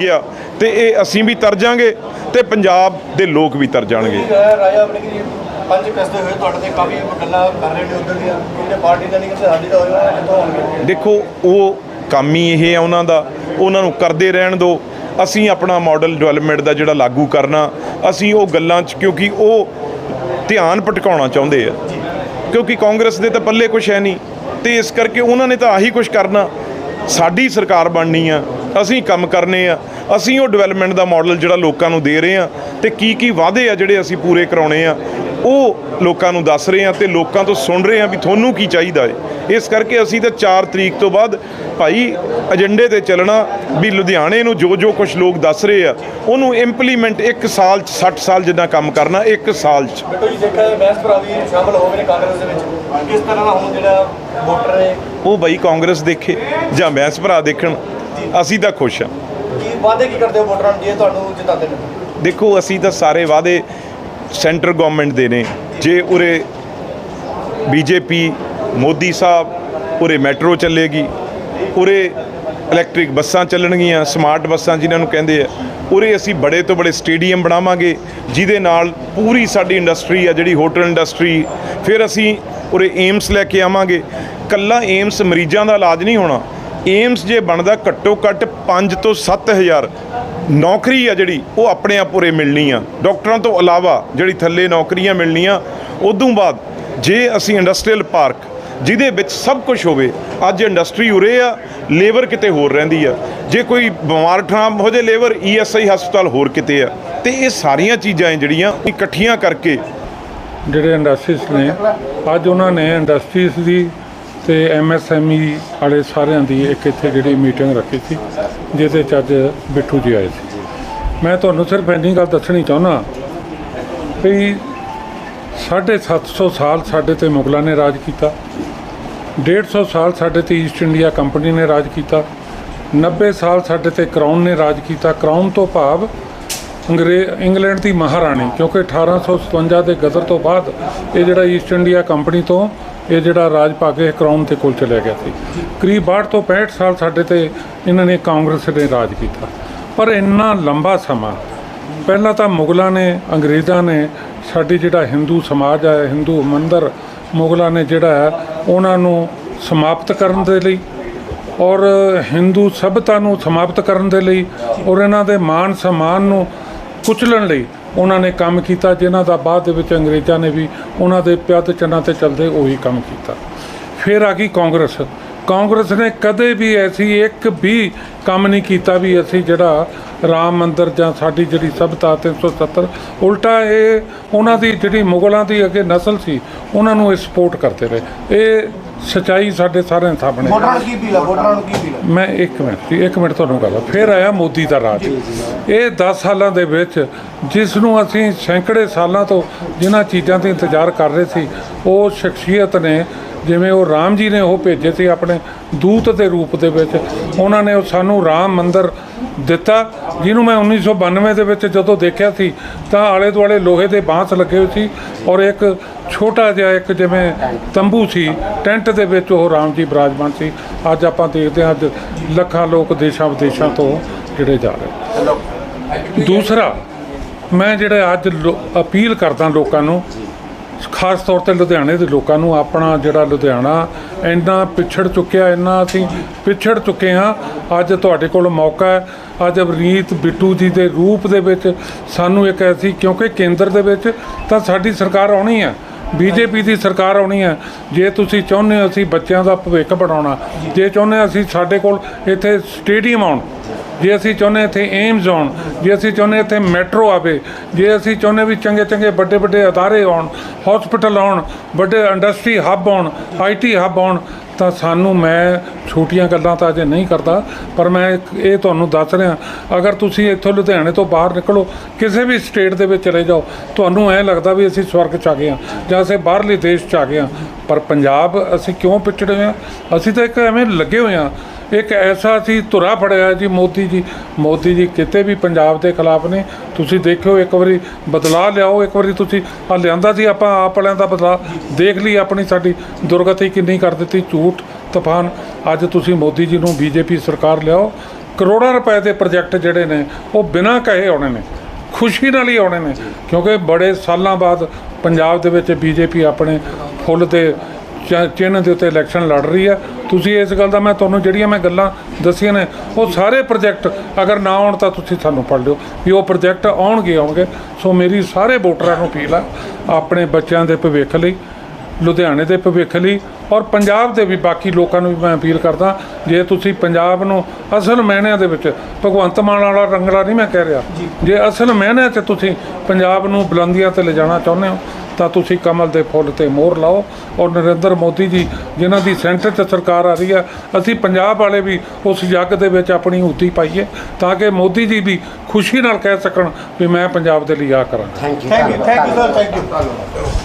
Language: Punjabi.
ਗਿਆ ਤੇ ਇਹ ਅਸੀਂ ਵੀ ਤਰ ਜਾਾਂਗੇ ਤੇ ਪੰਜਾਬ ਦੇ ਲੋਕ ਵੀ ਤਰ ਜਾਣਗੇ। ਰਾਜਾ ਆਪਣੇ ਕੀ ਪੰਜ ਕਸਦੇ ਹੋਏ ਤੁਹਾਡੇ ਤੇ ਕਾਫੀ ਗੱਲਾਂ ਕਰ ਰਹੇ ਨੇ ਉਧਰ ਦੀਆਂ। ਕਿਹਨੇ ਪਾਰਟੀ ਦਾ ਨਹੀਂ ਕਿ ਸਾਡੀ ਦਾ ਹੋਏਗਾ ਕਿੱਥੋਂ ਹੋਣਗੇ ਦੇਖੋ ਉਹ ਕੰਮ ਹੀ ਇਹ ਹੈ ਉਹਨਾਂ ਦਾ। ਉਹਨਾਂ ਨੂੰ ਕਰਦੇ ਰਹਿਣ ਦਿਓ। ਅਸੀਂ ਆਪਣਾ ਮਾਡਲ ਡਿਵੈਲਪਮੈਂਟ ਦਾ ਜਿਹੜਾ ਲਾਗੂ ਕਰਨਾ ਅਸੀਂ ਉਹ ਗੱਲਾਂ 'ਚ ਕਿਉਂਕਿ ਉਹ ਧਿਆਨ ਭਟਕਾਉਣਾ ਚਾਹੁੰਦੇ ਆ। ਕਿਉਂਕਿ ਕਾਂਗਰਸ ਦੇ ਤਾਂ ਪੱਲੇ ਕੁਛ ਹੈ ਨਹੀਂ। ਤੇ ਇਸ ਕਰਕੇ ਉਹਨਾਂ ਨੇ ਤਾਂ ਆਹੀ ਕੁਛ ਕਰਨਾ। ਸਾਡੀ ਸਰਕਾਰ ਬਣਨੀ ਆ। ਅਸੀਂ ਕੰਮ ਕਰਨੇ ਆ। ਅਸੀਂ ਉਹ ਡਿਵੈਲਪਮੈਂਟ ਦਾ ਮਾਡਲ ਜਿਹੜਾ ਲੋਕਾਂ ਨੂੰ ਦੇ ਰਹੇ ਆ ਤੇ ਕੀ ਕੀ ਵਾਅਦੇ ਆ ਜਿਹੜੇ ਅਸੀਂ ਪੂਰੇ ਕਰਾਉਣੇ ਆ ਉਹ ਲੋਕਾਂ ਨੂੰ ਦੱਸ ਰਹੇ ਆ ਤੇ ਲੋਕਾਂ ਤੋਂ ਸੁਣ ਰਹੇ ਆ ਵੀ ਤੁਹਾਨੂੰ ਕੀ ਚਾਹੀਦਾ ਹੈ ਇਸ ਕਰਕੇ ਅਸੀਂ ਤਾਂ 4 ਤਰੀਕ ਤੋਂ ਬਾਅਦ ਭਾਈ ਏਜੰਡੇ ਤੇ ਚੱਲਣਾ ਵੀ ਲੁਧਿਆਣੇ ਨੂੰ ਜੋ ਜੋ ਕੁਝ ਲੋਕ ਦੱਸ ਰਹੇ ਆ ਉਹਨੂੰ ਇੰਪਲੀਮੈਂਟ ਇੱਕ ਸਾਲ ਚ 60 ਸਾਲ ਜਿੱਦਾਂ ਕੰਮ ਕਰਨਾ ਇੱਕ ਸਾਲ ਚ। ਉਹ ਬਾਈ ਕਾਂਗਰਸ ਦੇਖੇ ਜਾਂ ਮੈਸ ਭਰਾ ਦੇਖਣ ਅਸੀਂ ਤਾਂ ਖੁਸ਼ ਹਾਂ। ਕੀ ਵਾਅਦੇ ਕੀ ਕਰਦੇ ਹੋ ਵੋਟਰਾਂ ਨੂੰ ਜੇ ਤੁਹਾਨੂੰ ਜਿਤਾਉਂਦੇ ਨੇ ਦੇਖੋ ਅਸੀਂ ਤਾਂ ਸਾਰੇ ਵਾਅਦੇ ਸੈਂਟਰ ਗਵਰਨਮੈਂਟ ਦੇ ਨੇ। ਜੇ ਉਰੇ ਬੀਜੇਪੀ ਮੋਦੀ ਸਾਹਿਬ ਉਰੇ ਮੈਟਰੋ ਚੱਲੇਗੀ ਉਰੇ ਇਲੈਕਟ੍ਰਿਕ ਬੱਸਾਂ ਚੱਲਣਗੀਆਂ ਸਮਾਰਟ ਬੱਸਾਂ ਜਿਨ੍ਹਾਂ ਨੂੰ ਕਹਿੰਦੇ ਆ ਉਰੇ ਅਸੀਂ ਬੜੇ ਤੋਂ ਬੜੇ ਸਟੇਡੀਅਮ ਬਣਾਵਾਂਗੇ ਜਿਹਦੇ ਨਾਲ ਪੂਰੀ ਸਾਡੀ ਇੰਡਸਟਰੀ ਆ ਜਿਹੜੀ ਹੋਟਲ ਇੰਡਸਟਰੀ ਫਿਰ ਅਸੀਂ ਉਰੇ ਏਮਸ ਲੈ ਕੇ ਆਵਾਂਗੇ। ਕੱਲਾ ਏਮਸ ਮਰੀਜ਼ਾਂ ਦਾ ਇਲਾਜ ਨਹੀਂ ਹੋਣਾ। ਏਮਸ ਜੇ ਬਣਦਾ ਘੱਟੋ ਘੱਟ 5 ਤੋਂ 7000 ਨੌਕਰੀ ਆ ਜਿਹੜੀ, ਉਹ ਆਪਣੇ ਆਪ ਉਰੇ ਮਿਲਣੀ ਆ। ਡਾਕਟਰਾਂ ਤੋਂ ਇਲਾਵਾ ਜਿਹੜੀ ਥੱਲੇ ਨੌਕਰੀਆਂ ਮਿਲਣੀਆਂ, ਉਦੋਂ ਬਾਅਦ ਜੇ ਅਸੀਂ ਇੰਡਸਟਰੀਅਲ ਪਾਰਕ, ਜਿਹਦੇ ਵਿੱਚ ਸਭ ਕੁਝ ਹੋਵੇ, ਅੱਜ ਇੰਡਸਟਰੀ ਉਰੇ ਆ, ਲੇਬਰ ਕਿਤੇ ਹੋਰ ਰਹਿੰਦੀ ਆ। ਜੇ ਕੋਈ ਬਿਮਾਰ ਠਾਮ ਹੋ ਜੇ ਲੇਬਰ ਈਐਸਆਈ ਹਸਪਤਾਲ ਹੋਰ ਕਿਤੇ ਆ। ਤੇ ਇਹ ਸਾਰੀਆਂ ਚੀਜ਼ਾਂ ਹੈ ਜਿਹੜੀਆਂ, ਇਕੱਠੀਆਂ ਕਰਕੇ ਜਿਹੜੇ ਇੰਡਸਟਰੀਜ਼ ਨੇ, ਅੱਜ ਉਹਨਾਂ ਨੇ ਇੰਡਸਟਰੀਜ਼ ਦੀ ਤੇ ਐਮਐਸਐਮਈ ਵਾਲੇ ਸਾਰਿਆਂ ਦੀ ਇੱਕ ਇੱਥੇ ਜਿਹੜੀ ਮੀਟਿੰਗ ਰੱਖੀ ਸੀ, ਜਿਹਦੇ ਚ ਅੱਜ ਬਿੱਠੂ ਜੀ ਆਏ ਸੀ। ਮੈਂ ਤੁਹਾਨੂੰ ਸਿਰਫ ਇੰਨੀ ਗੱਲ ਦੱਸਣੀ ਚਾਹੁੰਦਾ ਵੀ 750 ਸਾਲ ਸਾਡੇ ਤੇ ਮੁਗਲਾਂ ਨੇ ਰਾਜ ਕੀਤਾ 150 ਸਾਲ ਸਾਡੇ ਤੇ ਈਸਟ ਇੰਡੀਆ ਕੰਪਨੀ ਨੇ ਰਾਜ ਕੀਤਾ 90 ਸਾਲ ਸਾਡੇ ਤੇ ਕਰਾਊਨ ਨੇ ਰਾਜ ਕੀਤਾ। ਕਰਾਊਨ ਤੋਂ ਭਾਵ ਅੰਗਰੇ, ਇੰਗਲੈਂਡ ਦੀ ਮਹਾਰਾਣੀ, ਕਿਉਂਕਿ 1857 ਦੇ ਗਦਰ ਤੋਂ ਬਾਅਦ ਇਹ ਜਿਹੜਾ ਈਸਟ ਇੰਡੀਆ ਕੰਪਨੀ ਤੋਂ ਇਹ ਜਿਹੜਾ ਰਾਜ ਪਾ ਕੇ ਕਰਾਉਣ 'ਤੇ ਕੋਲ ਚਲਿਆ ਗਿਆ ਸੀ। ਕਰੀਬ 62 ਤੋਂ 65 ਸਾਲ ਸਾਡੇ ਤੇ ਇਹਨਾਂ ਨੇ ਕਾਂਗਰਸ ਨੇ ਰਾਜ ਕੀਤਾ। ਪਰ ਇੰਨਾ ਲੰਬਾ ਸਮਾਂ, ਪਹਿਲਾਂ ਤਾਂ ਮੁਗਲਾਂ ਨੇ, ਅੰਗਰੇਜ਼ਾਂ ਨੇ ਸਾਡੀ ਜਿਹੜਾ ਹਿੰਦੂ ਸਮਾਜ ਹੈ, ਹਿੰਦੂ ਮੰਦਰ ਮੁਗਲਾਂ ਨੇ ਜਿਹੜਾ ਹੈ, ਉਹਨਾਂ ਨੂੰ ਸਮਾਪਤ ਕਰਨ ਦੇ ਲਈ ਔਰ ਹਿੰਦੂ ਸਭਿਅਤਾ ਨੂੰ ਸਮਾਪਤ ਕਰਨ ਦੇ ਲਈ ਔਰ ਇਹਨਾਂ ਦੇ ਮਾਨ ਸਨਮਾਨ ਨੂੰ ਕੁਚਲਣ ਲਈ ਉਹਨਾਂ ਨੇ ਕੰਮ ਕੀਤਾ, ਜਿਨ੍ਹਾਂ ਦਾ ਬਾਅਦ ਦੇ ਵਿੱਚ ਅੰਗਰੇਜ਼ਾਂ ਨੇ ਵੀ ਉਹਨਾਂ ਦੇ ਪਿਆਦ ਚੰਨਾਂ ਤੇ ਚੱਲਦੇ ਉਹੀ ਕੰਮ ਕੀਤਾ। ਫਿਰ ਆ ਗਈ ਕਾਂਗਰਸ। ਕਾਂਗਰਸ ਨੇ ਕਦੇ ਵੀ ਐਸੀ ਇੱਕ ਵੀ ਕੰਮ ਨਹੀਂ ਕੀਤਾ ਵੀ ਅਸੀਂ ਜਿਹੜਾ ਰਾਮ ਮੰਦਰ ਜਾਂ ਸਾਡੀ ਜਿਹੜੀ ਸਭਿਤਾ 370 ਉਲਟਾ ਇਹ ਉਹਨਾਂ ਦੀ ਜਿਹੜੀ ਮੁਗਲਾਂ ਦੀ ਅੱਗੇ ਨਸਲ ਸੀ, ਉਹਨਾਂ ਨੂੰ ਇਹ ਸਪੋਰਟ ਕਰਦੇ ਰਹੇ। ਇਹ ਸਚਾਈ ਸਾਡੇ ਸਾਰਿਆਂ ਸਾਹਮਣੇ ਹੈ। ਵੋਟਰਾਂ ਨੂੰ ਕੀ ਅਪੀਲ ਹੈ ਵੋਟਰਾਂ ਨੂੰ ਕੀ ਅਪੀਲ ਹੈ ਮੈਂ ਇੱਕ ਮਿੰਟ ਜੀ ਇੱਕ ਮਿੰਟ ਤੁਹਾਨੂੰ ਗੱਲ ਫਿਰ ਆਇਆ ਮੋਦੀ ਦਾ ਰਾਜ। ਇਹ 10 ਸਾਲਾਂ ਦੇ ਵਿੱਚ ਜਿਸ ਨੂੰ ਅਸੀਂ ਸੈਂਕੜੇ ਸਾਲਾਂ ਤੋਂ ਜਿਨ੍ਹਾਂ ਚੀਜ਼ਾਂ ਤੇ ਇੰਤਜ਼ਾਰ ਕਰ ਰਹੇ ਸੀ ਉਹ ਸ਼ਖਸੀਅਤ ਨੇ ਜਿਵੇਂ ਉਹ ਰਾਮ ਜੀ ਨੇ ਉਹ ਭੇਜੇ ਸੀ ਆਪਣੇ ਦੂਤ ਦੇ ਰੂਪ ਦੇ ਵਿੱਚ। ਉਹਨਾਂ ਨੇ ਸਾਨੂੰ ਰਾਮ ਮੰਦਿਰ ਦਿੱਤਾ, ਜਿਹਨੂੰ ਮੈਂ 1992 ਦੇ ਵਿੱਚ ਜਦੋਂ ਦੇਖਿਆ ਸੀ, ਤਾਂ ਆਲੇ ਦੁਆਲੇ ਲੋਹੇ ਦੇ ਬਾਂਸ ਲੱਗੇ ਹੋਏ ਸੀ ਔਰ ਇੱਕ ਛੋਟਾ ਜਿਹਾ ਇੱਕ ਜਿਵੇਂ ਤੰਬੂ ਸੀ, ਟੈਂਟ ਦੇ ਵਿੱਚ ਉਹ ਰਾਮ ਜੀ ਬਿਰਾਜਮਾਨ ਸੀ। ਅੱਜ ਆਪਾਂ ਦੇਖਦੇ ਹਾਂ ਅੱਜ ਲੱਖਾਂ ਲੋਕ ਦੇਸ਼ਾਂ ਵਿਦੇਸ਼ਾਂ ਤੋਂ ਜਿਹੜੇ ਜਾ ਰਹੇ ਦੂਸਰਾ, ਮੈਂ ਜਿਹੜਾ ਅੱਜ ਲੋ- ਅਪੀਲ ਕਰਦਾ ਲੋਕਾਂ ਨੂੰ ਖਾਸ ਤੌਰ ਤੇ ਲੁਧਿਆਣੇ ਦੇ ਲੋਕਾਂ ਨੂੰ ਆਪਣਾ ਜਿਹੜਾ ਲੁਧਿਆਣਾ ਇੰਨਾ ਪਿਛੜ ਚੁੱਕਿਆ, ਇੰਨਾ ਅਸੀਂ ਪਿਛੜ ਚੁੱਕੇ ਹਾਂ। ਅੱਜ ਤੁਹਾਡੇ ਕੋਲ ਮੌਕਾ ਹੈ। ਅੱਜ ਅਵਨੀਤ ਬਿੱਟੂ ਜੀ ਦੇ ਰੂਪ ਦੇ ਵਿੱਚ ਸਾਨੂੰ ਇੱਕ ਐਸੀ, ਕਿਉਂਕਿ ਕੇਂਦਰ ਦੇ ਵਿੱਚ ਤਾਂ ਸਾਡੀ ਸਰਕਾਰ ਆਉਣੀ ਹੈ। ਬੀਜੇਪੀ ਦੀ ਸਰਕਾਰ ਆਉਣੀ ਹੈ। ਜੇ ਤੁਸੀਂ ਚਾਹੁੰਦੇ ਹੋ ਅਸੀਂ ਬੱਚਿਆਂ ਦਾ ਭਵਿੱਖ ਬਣਾਉਣਾ, ਜੇ ਚਾਹੁੰਦੇ ਅਸੀਂ ਸਾਡੇ ਕੋਲ ਇੱਥੇ ਸਟੇਡੀਅਮ ਆਉਣ ਜੇ ਅਸੀਂ ਚਾਹੁੰਦੇ ਇੱਥੇ ਏਮਜ਼ ਆਉਣ, ਜੇ ਅਸੀਂ ਚਾਹੁੰਦੇ ਇੱਥੇ ਮੈਟਰੋ ਆਵੇ, ਜੇ ਅਸੀਂ ਚਾਹੁੰਦੇ ਵੀ ਚੰਗੇ ਚੰਗੇ ਵੱਡੇ ਵੱਡੇ ਅਦਾਰੇ ਆਉਣ ਹਸਪੀਟਲ ਆਉਣ, ਵੱਡੇ ਇੰਡਸਟਰੀ ਹੱਬ ਆਉਣ ਆਈਟੀ ਹੱਬ ਆਉਣ, ਤਾਂ ਸਾਨੂੰ ਮੈਂ ਛੋਟੀਆਂ ਗੱਲਾਂ ਤਾਂ ਅਜੇ ਨਹੀਂ ਕਰਦਾ, ਪਰ ਮੈਂ ਇੱਕ ਇਹ ਤੁਹਾਨੂੰ ਦੱਸ ਰਿਹਾ, ਅਗਰ ਤੁਸੀਂ ਇੱਥੋਂ ਲੁਧਿਆਣੇ ਤੋਂ ਬਾਹਰ ਨਿਕਲੋ, ਕਿਸੇ ਵੀ ਸਟੇਟ ਦੇ ਵਿੱਚ ਚਲੇ ਜਾਓ, ਤੁਹਾਨੂੰ ਐਂ ਲੱਗਦਾ ਵੀ ਅਸੀਂ ਸਵਰਗ 'ਚ ਆ ਗਏ ਹਾਂ, ਜਾਂ ਅਸੀਂ ਬਾਹਰਲੇ ਦੇਸ਼ 'ਚ ਆ ਗਏ ਹਾਂ, ਪਰ ਪੰਜਾਬ ਅਸੀਂ ਕਿਉਂ ਪਿਛੜੇ ਹੋਏ ਹਾਂ? ਅਸੀਂ ਤਾਂ ਇੱਕ ਐਵੇਂ ਲੱਗੇ ਹੋਏ ਹਾਂ ਇੱਕ ਐਸਾ ਸੀ, ਧੁਰਾ ਫੜਿਆ ਜੀ ਮੋਦੀ ਜੀ ਮੋਦੀ ਜੀ ਕਿਤੇ ਵੀ ਪੰਜਾਬ ਦੇ ਖਿਲਾਫ ਨੇ, ਤੁਸੀਂ ਦੇਖਿਓ ਇੱਕ ਵਾਰੀ ਬਦਲਾਅ ਲਿਆਓ, ਇੱਕ ਵਾਰੀ ਤੁਸੀਂ ਆ ਲਿਆਂਦਾ ਸੀ, ਆਪਾਂ ਆਪ ਵਾਲਿਆਂ ਦਾ ਬਦਲਾਅ ਦੇਖ ਲਈ ਆਪਣੀ ਸਾਡੀ ਦੁਰਗਤੀ ਕਿੰਨੀ ਕਰ ਦਿੱਤੀ, ਝੂਠ, ਤੂਫਾਨ, ਅੱਜ ਤੁਸੀਂ ਮੋਦੀ ਜੀ ਨੂੰ ਬੀਜੇਪੀ ਸਰਕਾਰ ਲਿਆਓ, ਕਰੋੜਾਂ ਰੁਪਏ ਦੇ ਪ੍ਰੋਜੈਕਟ ਜਿਹੜੇ ਨੇ, ਉਹ ਬਿਨਾਂ ਕਹੇ ਆਉਣੇ ਨੇ, ਖੁਸ਼ੀ ਨਾਲ ਹੀ ਆਉਣੇ ਨੇ, ਕਿਉਂਕਿ ਬੜੇ ਸਾਲਾਂ ਬਾਅਦ ਪੰਜਾਬ ਦੇ ਵਿੱਚ ਬੀਜੇਪੀ ਆਪਣੇ ਫੁੱਲ ਦੇ ਚ- ਚਿੰਨ੍ਹ ਦੇ ਉੱਤੇ ਇਲੈਕਸ਼ਨ ਲੜ ਰਹੀ ਹੈ ਤੁਸੀਂ ਇਸ ਗੱਲ ਦਾ ਮੈਂ ਤੁਹਾਨੂੰ ਜਿਹੜੀਆਂ ਮੈਂ ਗੱਲਾਂ ਦੱਸੀਆਂ ਨੇ ਉਹ ਸਾਰੇ ਪ੍ਰੋਜੈਕਟ ਅਗਰ ਨਾ ਆਉਣ ਤਾਂ ਤੁਸੀਂ ਸਾਨੂੰ ਪੜ੍ਹ ਲਿਓ। ਵੀ ਉਹ ਪ੍ਰੋਜੈਕਟ ਆਉਣਗੇ ਆਉਣਗੇ। ਸੋ ਮੇਰੀ ਸਾਰੇ ਵੋਟਰਾਂ ਨੂੰ ਅਪੀਲ ਆ ਆਪਣੇ ਬੱਚਿਆਂ ਦੇ ਭਵਿੱਖ ਲਈ ਲੁਧਿਆਣੇ ਦੇ ਭਵਿੱਖ ਲਈ ਔਰ ਪੰਜਾਬ ਦੇ ਵੀ ਬਾਕੀ ਲੋਕਾਂ ਨੂੰ ਵੀ ਮੈਂ ਅਪੀਲ ਕਰਦਾ ਜੇ ਤੁਸੀਂ ਪੰਜਾਬ ਨੂੰ ਅਸਲ ਮਾਇਨਿਆਂ ਦੇ ਵਿੱਚ ਭਗਵੰਤ ਮਾਨ ਵਾਲਾ ਰੰਗਲਾ ਨਹੀਂ ਮੈਂ ਕਹਿ ਰਿਹਾ ਜੇ। ਅਸਲ ਮਾਇਨਿਆਂ 'ਚ ਤੁਸੀਂ ਪੰਜਾਬ ਨੂੰ ਬੁਲੰਦੀਆਂ ਤੇ ਲਿਜਾਣਾ ਚਾਹੁੰਦੇ ਹੋ ਤਾਂ ਤੁਸੀਂ ਕਮਲ ਦੇ ਫੁੱਲ ਤੇ ਮੋਹਰ ਲਾਓ ਔਰ ਨਰਿੰਦਰ ਮੋਦੀ ਜੀ ਜਿਨ੍ਹਾਂ ਦੀ ਸੈਂਟਰ 'ਚ ਸਰਕਾਰ ਆ ਰਹੀ ਆ ਅਸੀਂ ਪੰਜਾਬ ਵਾਲੇ ਵੀ ਉਸ ਜੱਗ ਦੇ ਵਿੱਚ ਆਪਣੀ ਹੂਤੀ ਪਾਈਏ ਤਾਂ ਕਿ ਮੋਦੀ ਜੀ ਵੀ ਖੁਸ਼ੀ ਨਾਲ ਕਹਿ ਸਕਣ ਵੀ ਮੈਂ ਪੰਜਾਬ ਦੇ ਲਈ ਆ ਕਰਾਂ thank you thank you sir thank you